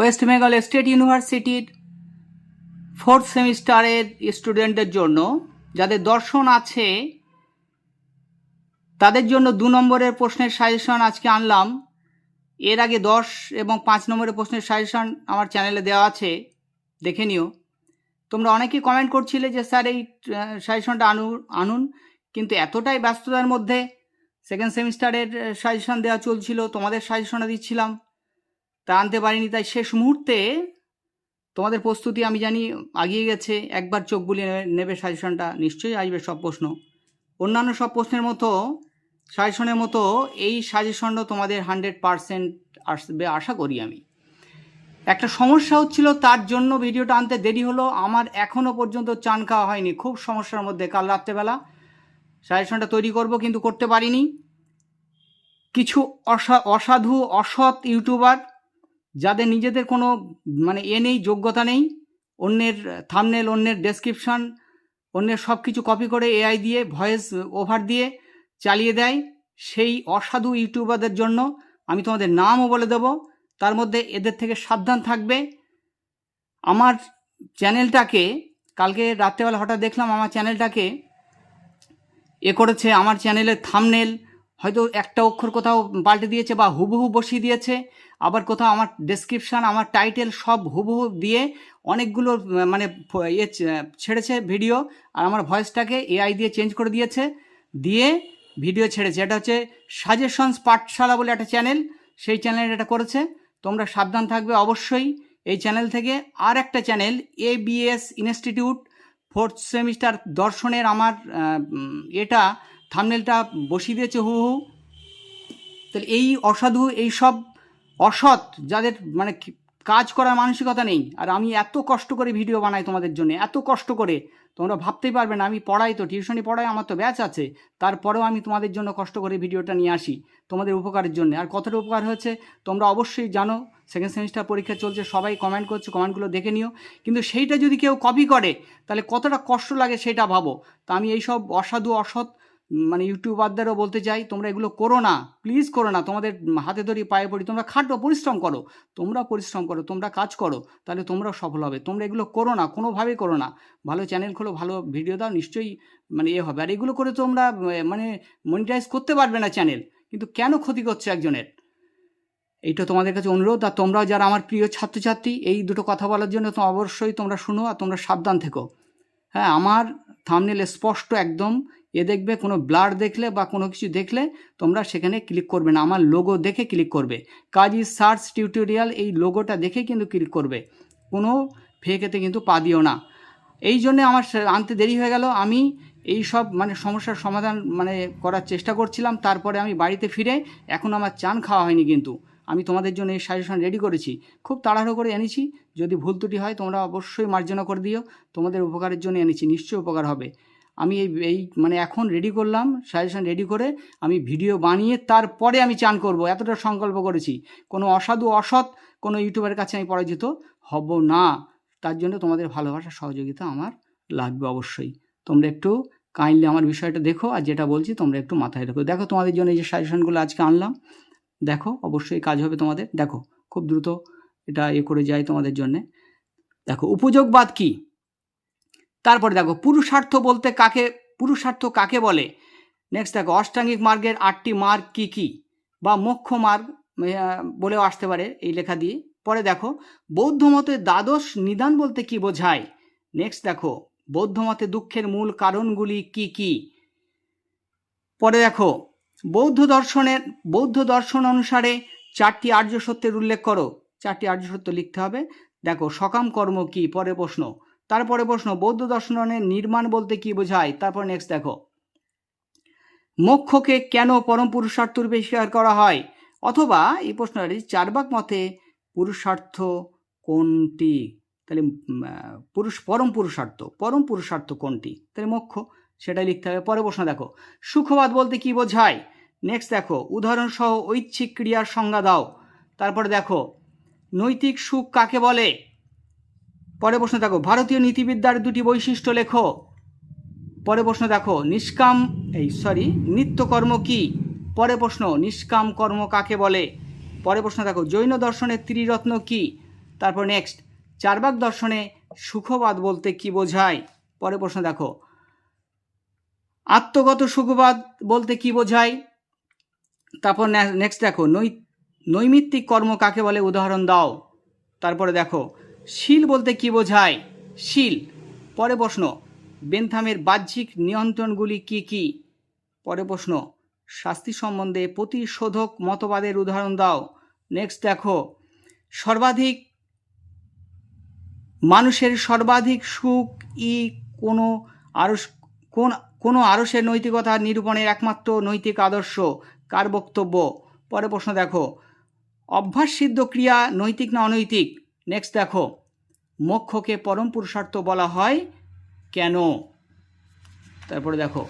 West Bengal state ইউনিভার্সিটির fourth সেমিস্টারের স্টুডেন্টদের জন্য, যাদের দর্শন আছে, তাদের জন্য দু নম্বরের প্রশ্নের সাজেশন আজকে আনলাম। এর আগে দশ এবং পাঁচ নম্বরের প্রশ্নের সাজেশন আমার চ্যানেলে দেওয়া আছে, দেখে নিও। তোমরা অনেকেই কমেন্ট করছিলে যে, স্যার, এই সাজেশনটা আনুন আনুন। কিন্তু এতটাই ব্যস্ততার মধ্যে সেকেন্ড সেমিস্টারের সাজেশন দেওয়া চলছিল, তোমাদের সাজেশনটা দিচ্ছিলাম। তা আনতে পারিনি, তাই শেষ মুহূর্তে তোমাদের প্রস্তুতি, আমি জানি, আগিয়ে গেছে। একবার চোখ বুলিয়ে নেবে- সাজেশনটা, নিশ্চয়ই আসবে সব প্রশ্ন। অন্যান্য সব প্রশ্নের মতো, সাজেশনের মতো, এই সাজেশনটা তোমাদের হান্ড্রেড পারসেন্ট আসবে, আশা করি আমি। একটা সমস্যা হচ্ছিল, তার জন্য ভিডিওটা আনতে দেরি হলো। আমার এখনও পর্যন্ত চান খাওয়া হয়নি। খুব সমস্যার মধ্যে, কাল রাত্রেবেলা সাজেশনটা তৈরি করব, কিন্তু করতে পারিনি। কিছু অসা- অসাধু, অসৎ ইউটিউবার যাদের নিজেদের কোনো মানে এ নেই, যোগ্যতা নেই, অন্যের থামনেল অন্যের ডেসক্রিপশন অন্যের সব কিছু কপি করে এআই দিয়ে ভয়েস ওভার দিয়ে চালিয়ে দেয়, সেই অসাধু ইউটিউবারদের জন্য আমি তোমাদের নামও বলে দেব। তার মধ্যে এদের থেকে সাবধান থাকবে। আমার চ্যানেলটাকে, কালকে রাত্রেবেলা হঠাৎ দেখলাম আমার চ্যানেলটাকে এ করেছে, আমার চ্যানেলের থামনেল হয়তো একটা অক্ষর কোথাও পাল্টে দিয়েছে বা হুবহু বসিয়ে দিয়েছে। আবার কোথাও আমার ডেসক্রিপশান আমার টাইটেল সব হুবহু দিয়ে অনেকগুলো মানে ইয়ে ছেড়েছে ভিডিও আর আমার ভয়েসটাকে এআই দিয়ে চেঞ্জ করে দিয়েছে, দিয়ে ভিডিও ছেড়েছে। এটা হচ্ছে সাজেশনস পাঠশালা বলে একটা চ্যানেল সেই চ্যানেল এটা করেছে। তোমরা সাবধান থাকবে অবশ্যই এই চ্যানেল থেকে। আর একটা চ্যানেল এ বিএস ইনস্টিটিউট ফোর্থ সেমিস্টার দর্শনের আমার এটা থামনেলটা বসিয়ে দিয়েছে হু হু তাহলে এই অসাধু, এই সব অসৎ, যাদের মানে কাজ করার মানসিকতা নেই। আর আমি এত কষ্ট করে ভিডিও বানাই তোমাদের জন্য, এত কষ্ট করে। তোমরা ভাবতেই পারবে না, আমি পড়াই তো টিউশনি পড়াই, আমার তো ব্যাচ আছে। তারপরেও আমি তোমাদের জন্য কষ্ট করে ভিডিওটা নিয়ে আসি, তোমাদের উপকারের জন্য। আর কতটা উপকার হয়েছে, তোমরা অবশ্যই জানো। সেকেন্ড সেমিস্টার পরীক্ষা চলছে, সবাই কমেন্ট করছে কমেন্টগুলো দেখে নিও। কিন্তু সেইটা যদি কেউ কপি করে, তাহলে কতটা কষ্ট লাগে সেটা ভাবো। তা আমি এইসব অসাধু, অসৎ মানে ইউটিউবারদেরও বলতে চাই, তোমরা এগুলো করো না প্লিজ করো না, তোমাদের হাতে ধরি পায়ে পড়ি, তোমরা খাটো, পরিশ্রম করো তোমরা পরিশ্রম করো, তোমরা কাজ করো, তাহলে তোমরাও সফল হবে, তোমরা এগুলো করো না, কোনোভাবেই করো না, ভালো চ্যানেল খোলো, ভালো ভিডিও দাও, নিশ্চয়ই মানে এ হবে, আর এগুলো করে তোমরা মানে মনিটাইজ করতে পারবে না চ্যানেল কিন্তু কেন ক্ষতি করছে একজনের? এইটা তোমাদের কাছে অনুরোধ, আর তোমরাও যারা আমার প্রিয় ছাত্রছাত্রী, এই দুটো কথা বলার জন্য তো অবশ্যই তোমরা শুনো, আর তোমরা সাবধান থেকো। হ্যাঁ আমার থামনেল স্পষ্ট একদম এ দেখবে কোনো ব্লার দেখলে বা কোনো কিছু দেখলে তোমরা সেখানে ক্লিক করবে না। আমার লোগো দেখে ক্লিক করবে। কাজী সার্চ টিউটোরিয়াল এই লোগোটা দেখে কিন্তু ক্লিক করবে। কোনো ফেকেতে কিন্তু পা দিও না। এই জন্যে আমার আনতে দেরি হয়ে গেল। আমি এই সব মানে সমস্যার সমাধান মানে করার চেষ্টা করছিলাম। তারপরে আমি বাড়িতে ফিরে এখন আমার চান খাওয়া হয়নি কিন্তু। আমি তোমাদের জন্য এই সাজেশন রেডি করেছি। খুব তাড়াহুড়ো করে এনেছি। যদি ভুল ত্রুটি হয় তোমরা অবশ্যই মার্জনা করে দিও। তোমাদের উপকারের জন্য এনেছি। নিশ্চয়ই উপকার হবে। আমি এই এই মানে এখন রেডি করলাম সাজেশন রেডি করে আমি ভিডিও বানিয়ে তারপরে আমি চান করব। এতটা সংকল্প করেছি। কোনো অসাধু অসৎ কোনো ইউটিউবের কাছে আমি পরাজিত হব না। তার জন্য তোমাদের ভালোবাসা, সহযোগিতা আমার লাগবে অবশ্যই। তোমরা একটু কাইন্ডলি আমার বিষয়টা দেখো আর যেটা বলছি তোমরা একটু মাথায় রেখো। দেখো তোমাদের জন্য এই যে সাজেশনগুলো আজকে আনলাম। দেখো, অবশ্যই কাজ হবে তোমাদের। দেখো, খুব দ্রুত এটা এ করে যায় তোমাদের জন্যে। দেখো, উপযোগবাদ কি? তারপরে দেখো, পুরুষার্থ বলতে কাকে, পুরুষার্থ কাকে বলে? নেক্সট দেখো, অষ্টাঙ্গিক মার্গের আটটি মার্গ কি কি? বা মোক্ষ মার্গ বলেও আসতে পারে এই লেখা দিয়ে। পরে দেখো, বৌদ্ধ মতে দ্বাদশ নিদান বলতে কি বোঝায়? নেক্সট দেখো, বৌদ্ধ মতে দুঃখের মূল কারণগুলি কি কি? পরে দেখো, বৌদ্ধ দর্শনের, বৌদ্ধ দর্শন অনুসারে চারটি আর্য সত্যের উল্লেখ করো। চারটি আর্য সত্য লিখতে হবে। দেখো, সকাম কর্ম কি? পরে প্রশ্ন তারপরে প্রশ্ন, বৌদ্ধ দর্শনের নির্মাণ বলতে কি বোঝায়? তারপর নেক্সট দেখো। মোক্ষকে কেন পরম পুরুষার্থ রূপে স্বীকার করা হয়? অথবা এই প্রশ্নটি চারবাক মতে পুরুষার্থ কোনটি? তাহলে পুরুষ, পরম পুরুষার্থ। পরম পুরুষার্থ কোনটি? তাহলে মোক্ষ, সেটাই লিখতে হবে। পরে প্রশ্ন দেখো। সুখবাদ বলতে কি বোঝায়? নেক্সট দেখো উদাহরণ সহ ঐচ্ছিক ক্রিয়ার সংজ্ঞা দাও। তারপরে দেখো, নৈতিক সুখ কাকে বলে? পরে প্রশ্ন দেখো, ভারতীয় নীতিবিদ্যার দুটি বৈশিষ্ট্য লেখো। পরে প্রশ্ন দেখো, নিষ্কাম, এই সরি নিত্যকর্ম কি? পরে প্রশ্ন, নিষ্কাম কর্ম কাকে বলে? পরে প্রশ্ন দেখো, জৈন দর্শনের ত্রিরত্ন কি? তারপর নেক্সট চারবাক দর্শনে সুখবাদ বলতে কি বোঝায়? পরে প্রশ্ন দেখো, আত্মগত সুখবাদ বলতে কি বোঝায়? তারপর নেক্সট দেখো, নৈ, নৈমিত্তিক কর্ম কাকে বলে? উদাহরণ দাও। তারপরে দেখো শিল বলতে কি বোঝায়? শিল। পরে প্রশ্ন, বেনথামের বাহ্যিক নিয়ন্ত্রণগুলি কি কি? পরে প্রশ্ন, শাস্তি সম্বন্ধে প্রতিশোধক মতবাদের উদাহরণ দাও। নেক্সট দেখো, সর্বাধিক মানুষের সর্বাধিক সুখ ই কোনো আরস, কোন, কোনো আরসের নৈতিকতা নিরূপণের একমাত্র নৈতিক আদর্শ? কার বক্তব্য? পরে প্রশ্ন দেখো অভ্যাস সিদ্ধ ক্রিয়া নৈতিক না অনৈতিক? নেক্সট দেখো, মোক্ষকে পরম পুরুষার্থ বলা হয় কেন? তারপরে দেখো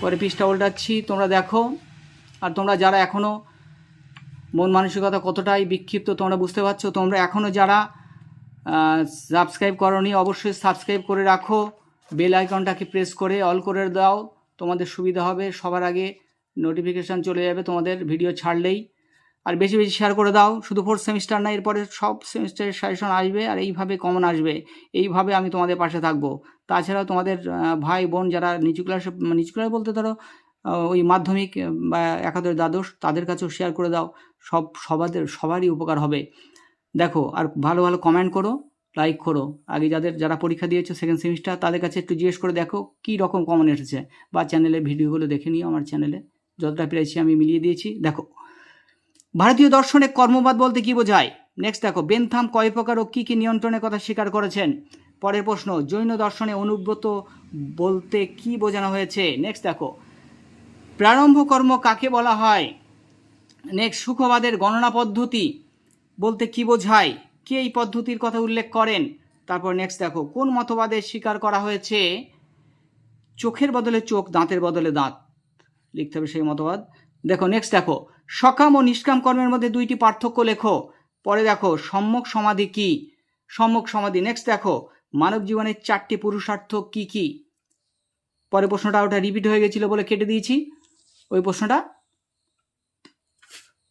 পরে পৃষ্ঠা উল্টাচ্ছি, তোমরা দেখো, আর তোমরা যারা এখনও মন মানসিকতা কতটাই বিক্ষিপ্ত তোমরা বুঝতে পারছ, তোমরা এখনও যারা সাবস্ক্রাইব করনি, অবশ্যই সাবস্ক্রাইব করে রাখো বেল আইকনটাকে প্রেস করে অল করে দাও, তোমাদের সুবিধা হবে, সবার আগে নোটিফিকেশান চলে যাবে, তোমাদের ভিডিও ছাড়লেই। আর বেশি বেশি শেয়ার করে দাও। শুধু ফোর্থ সেমিস্টার না, এরপরে সব সেমিস্টারের সাজেশন আসবে আর এইভাবে কমন আসবে। এইভাবে আমি তোমাদের পাশে থাকব। তাছাড়াও তোমাদের ভাই, বোন যারা নিচু ক্লাসে নিচু ক্লাস বলতে ধরো ওই মাধ্যমিক বা একাদশ দ্বাদশ, তাদের কাছেও শেয়ার করে দাও। সব, সবাদের, সবারই উপকার হবে। দেখো, আর ভালো ভালো কমেন্ট করো লাইক করো। আগে যাদের, যারা পরীক্ষা দিয়েছ সেকেন্ড সেমিস্টার তাদের কাছে একটু জিজ্ঞেস করে দেখো কী রকম কমন এসেছে। বা চ্যানেলে ভিডিওগুলো দেখে নিও আমার চ্যানেলে যতটা পেরেছি আমি মিলিয়ে দিয়েছি। দেখো ভারতীয় দর্শনে কর্মবাদ বলতে কি বোঝায়? নেক্সট দেখো বেনথাম কয় প্রকার ও কী কী নিয়ন্ত্রণের কথা স্বীকার করেছেন? পরের প্রশ্ন, জৈন দর্শনে অনুব্রত বলতে কি বোঝানো হয়েছে? নেক্সট দেখো, প্রারম্ভ কর্ম কাকে বলা হয়? নেক্সট সুখবাদের গণনা পদ্ধতি বলতে কি বোঝায়? কে এই পদ্ধতির কথা উল্লেখ করেন? তারপর নেক্সট দেখো, কোন মতবাদের স্বীকার করা হয়েছে? চোখের বদলে চোখ, দাঁতের বদলে দাঁত। লিখতে হবে সেই মতবাদ। দেখো নেক্সট দেখো সকাম ও নিষ্কাম কর্মের মধ্যে দুইটি পার্থক্য লেখো। পরে দেখো সম্যক সমাধি কি? সম্যক সমাধি। নেক্সট দেখো, মানব জীবনের চারটি পুরুষার্থ কি কি? পরে প্রশ্নটা ওটা রিপিট হয়ে গেছিল বলে কেটে দিয়েছি। ওই প্রশ্নটা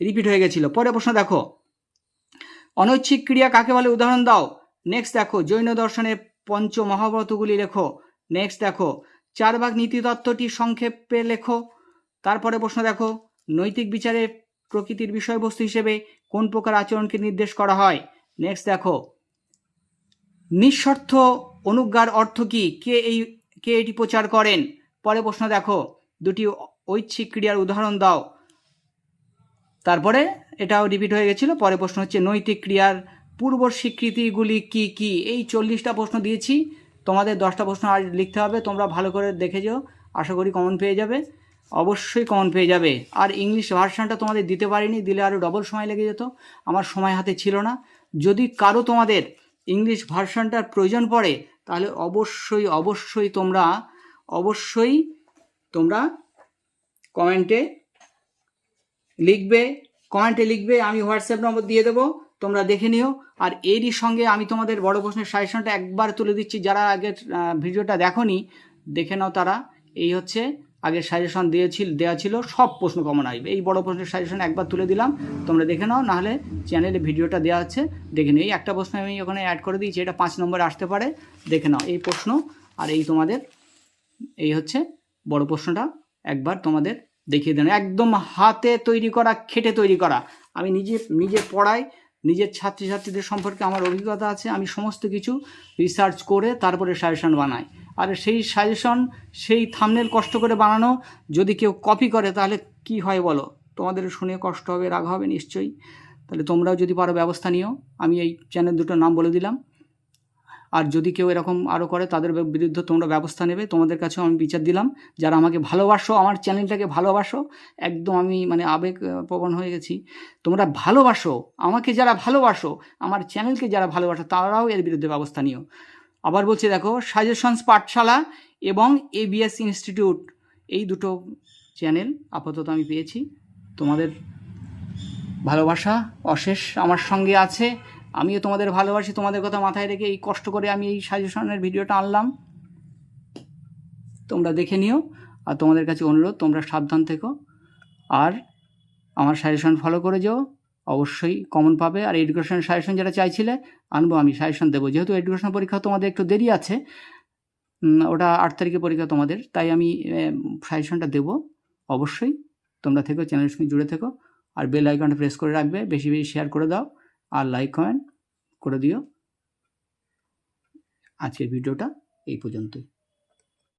রিপিট হয়ে গেছিল। পরে প্রশ্ন দেখো, অনৈচ্ছিক ক্রিয়া কাকে বলে? উদাহরণ দাও। নেক্সট দেখো, জৈন দর্শনের পঞ্চ মহাব্রতগুলি লেখো। নেক্সট দেখো চার ভাগ নীতিতত্ত্বটি সংক্ষেপে লেখো। তারপরে প্রশ্ন দেখো নৈতিক বিচারে প্রকৃতির বিষয়বস্তু হিসেবে কোন প্রকার আচরণকে নির্দেশ করা হয়? নেক্সট দেখো। নিঃস্বার্থ অনুজ্ঞার অর্থ কি? কে এই, কে এটি প্রচার করেন? পরে প্রশ্ন দেখো। দুটি ঐচ্ছিক ক্রিয়ার উদাহরণ দাও। তারপরে এটাও রিপিট হয়ে গেছিল। পরে প্রশ্ন হচ্ছে, নৈতিক ক্রিয়ার পূর্ব স্বীকৃতিগুলি কি কি? এই চল্লিশটা প্রশ্ন দিয়েছি। তোমাদের দশটা প্রশ্ন আর লিখতে হবে। তোমরা ভালো করে দেখে যাও। আশা করি কমন পেয়ে যাবে। অবশ্যই কমন পেয়ে যাবে। আর ইংলিশ ভার্সানটা তোমাদের দিতে পারিনি, দিলে আরও ডবল সময় লেগে যেত। আমার সময় হাতে ছিল না। যদি কারও তোমাদের ইংলিশ ভার্সানটার প্রয়োজন পড়ে, তাহলে অবশ্যই অবশ্যই তোমরা অবশ্যই তোমরা কমেন্টে লিখবে কমেন্টে লিখবে, আমি হোয়াটসঅ্যাপ নম্বর দিয়ে দেবো, তোমরা দেখে নিও। আর এরই সঙ্গে আমি তোমাদের বড় প্রশ্নের সাজেশনটা একবার তুলে দিচ্ছি। যারা আগের ভিডিওটা দেখনি, দেখে নাও তারা। এই হচ্ছে আগের সাজেশন দিয়েছিল দেওয়া ছিল, সব প্রশ্ন কমন আসবে। এই বড় প্রশ্নের সাজেশন একবার তুলে দিলাম, তোমরা দেখে নাও, নাহলে চ্যানেলে ভিডিওটা দেওয়া আছে, দেখে নিও। এই একটা প্রশ্ন আমি ওখানে অ্যাড করে দিয়েছি, এটা পাঁচ নম্বরে আসতে পারে, দেখে নাও। এই প্রশ্ন আর এই তোমাদের, এই হচ্ছে বড় প্রশ্নটা, একবার তোমাদের দেখিয়ে দেন। একদম হাতে তৈরি করা, খেটে তৈরি করা। আমি নিজে নিজে পড়াই, নিজের ছাত্রছাত্রীদের সম্পর্কে আমার অভিজ্ঞতা আছে, আমি সমস্ত কিছু রিসার্চ করে তারপরে সাজেশন বানাই। আর সেই সাজেশন সেই থামনেল কষ্ট করে বানানো, যদি কেউ কপি করে, তাহলে কি হয় বলো? তোমাদের শুনে কষ্ট হবে, রাগ হবে নিশ্চয়ই। তাহলে তোমরাও যদি পারো ব্যবস্থা নিও। আমি এই চ্যানেল দুটোর নাম বলে দিলাম। আর যদি কেউ এরকম আরও করে, তাদের বিরুদ্ধে তোমরা ব্যবস্থা নেবে। তোমাদের কাছেও আমি বিচার দিলাম। যারা আমাকে ভালোবাসো, আমার চ্যানেলটাকে ভালোবাসো, একদম আমি মানে আবেগ প্রবণ হয়ে গেছি। তোমরা ভালোবাসো। আমাকে যারা ভালোবাসো, আমার চ্যানেলকে যারা ভালোবাসো, তারাও এর বিরুদ্ধে ব্যবস্থা নিও। আবার বলছি দেখো সাজেশনস পাঠশালা এবং এবিএস ইনস্টিটিউট এই দুটো চ্যানেল আপাতত আমি পেয়েছি। তোমাদের ভালোবাসা অশেষ আমার সঙ্গে আছে। আমিও তোমাদের ভালোবাসি, তোমাদের কথা মাথায় রেখে এই কষ্ট করে আমি এই সাজেশনের ভিডিওটা আনলাম। তোমরা দেখে নিও, আর তোমাদের কাছে অনুরোধ, তোমরা সাবধান থেকো। আর আমার সাজেশন ফলো করে যাও। অবশ্যই কমন পাবে। আর এডুকেশন সাজেশন যেটা চাইছিলে, আনব আমি সাজেশন দেবো। যেহেতু এডুকেশন পরীক্ষা তোমাদের একটু দেরি আছে ওটা আট তারিখে পরীক্ষা তোমাদের, তাই আমি সাজেশনটা দেবো। অবশ্যই তোমরা থেকো চ্যানেলের সঙ্গে জুড়ে থেকো। আর বেল আইকনটা প্রেস করে রাখবে, বেশি বেশি শেয়ার করে দাও। আর লাইক কমেন্ট করে দিও। আজকের ভিডিওটা এই পর্যন্তই।